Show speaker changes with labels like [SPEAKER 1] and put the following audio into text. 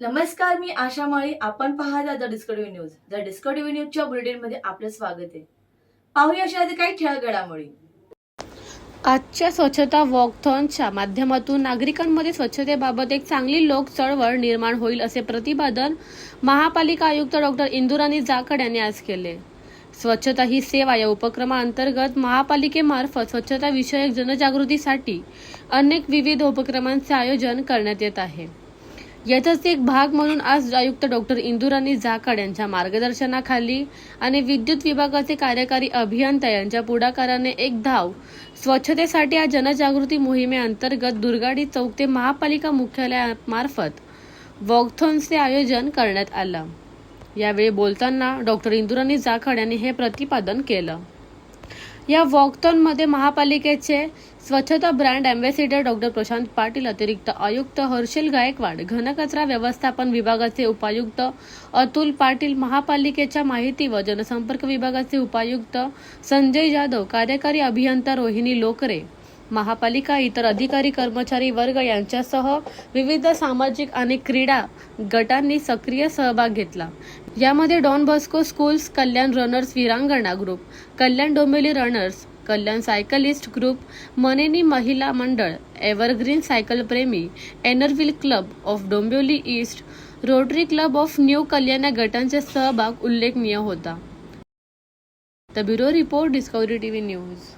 [SPEAKER 1] नमस्कार मी आशा माळी. आपण पाहता the Discovery news. The Discovery न्यूजच्या बुलेटिनमध्ये आपलं स्वागत आहे. पाहूया अशा आधी काही ठळक घडामोडी
[SPEAKER 2] आजच्या स्वच्छता वॉकथॉनच्या माध्यमातून नागरिकांमध्ये स्वच्छतेबाबत एक चांगली लोक चळवळ निर्माण होईल असे प्रतिपादन महापालिका आयुक्त डॉक्टर इंदुराणी जाखड यांनी आज केले. स्वच्छता ही सेवा या उपक्रमाअंतर्गत महापालिकेमार्फत स्वच्छता विषयक जनजागृतीसाठी अनेक विविध उपक्रमांचे आयोजन करण्यात येत आहे. याचाच एक भाग म्हणून आज आयुक्त डॉक्टर इंदुराणी जाखड यांच्या मार्गदर्शनाखाली आणि विद्युत विभागाचे कार्यकारी अभियंता यांच्या पुढाकाराने एक धाव स्वच्छतेसाठी या जनजागृती मोहिमेअंतर्गत दुर्गाडी चौक ते महापालिका मुख्यालयामार्फत वॉकथॉनचे आयोजन करण्यात आलं. यावेळी बोलताना डॉक्टर इंदुराणी जाखड यांनी हे प्रतिपादन केलं. या वॉकथॉनमध्ये महापालिकेचे स्वच्छता brand ambassador doctor Prashant Patil अतिरिक्त आयुक्त हर्षल गायकवाड घनकचरा व्यवस्थापन विभागाचे उपायुक्त अतुल पाटील महापालिकेच्या माहिती व जनसंपर्क विभागाचे उपायुक्त संजय जाधव कार्यकारी अभियंता रोहिणी लोकरे महापालिका इतर अधिकारी कर्मचारी वर्ग यांच्यासह विविध सामाजिक आणि क्रीडा गटांनी सक्रिय सहभाग घेतला. यामध्ये Don Bosco schools Kalyan runners Virangana group Kalyan Dombivli runners Kalyan cyclist group मनेनी महिला मंडळ एव्हरग्रीन सायकल प्रेमी inner wheel club of Dombivli east rotary club of new Kalyan या गटांचे सहभाग उल्लेखनीय होता. The bureau report Discovery TV news.